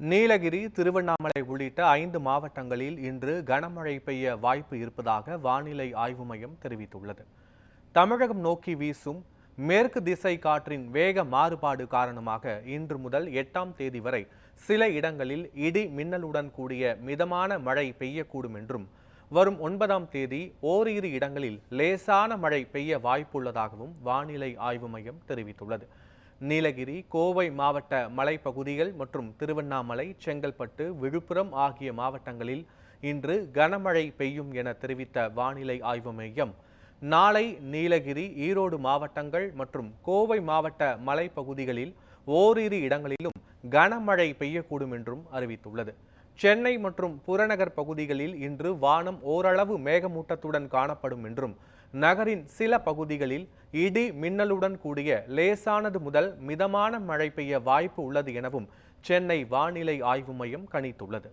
நீலகிரி திருவண்ணாமலை உள்ளிட்ட ஐந்து மாவட்டங்களில் இன்று கனமழை பெய்ய வாய்ப்பு இருப்பதாக வானிலை ஆய்வு மையம் தெரிவித்துள்ளது. தமிழகம் நோக்கி வீசும் மேற்கு திசை காற்றின் வேக மாறுபாடு காரணமாக இன்று முதல் எட்டாம் தேதி வரை சில இடங்களில் இடி மின்னலுடன் கூடிய மிதமான மழை பெய்யக்கூடும் என்றும் வரும் ஒன்பதாம் தேதி ஓரிரு இடங்களில் லேசான மழை பெய்ய வாய்ப்புள்ளதாகவும் வானிலை ஆய்வு மையம் தெரிவித்துள்ளது. நீலகிரி கோவை மாவட்ட மலைப்பகுதிகள் மற்றும் திருவண்ணாமலை செங்கல்பட்டு விழுப்புரம் ஆகிய மாவட்டங்களில் இன்று கனமழை பெய்யும் என தெரிவித்த வானிலை ஆய்வு மையம். நாளை நீலகிரி ஈரோடு மாவட்டங்கள் மற்றும் கோவை மாவட்ட மலைப்பகுதிகளில் ஓரிரு இடங்களிலும் கனமழை பெய்யக்கூடும் என்றும் அறிவித்துள்ளது. சென்னை மற்றும் புறநகர் பகுதிகளில் இன்று வானம் ஓரளவு மேகமூட்டத்துடன் காணப்படும் என்றும் நகரின் சில பகுதிகளில் இடி மின்னலுடன் கூடிய லேசானது முதல் மிதமான மழை பெய்ய வாய்ப்பு உள்ளது எனவும் சென்னை வானிலை ஆய்வு மையம் கணித்துள்ளது.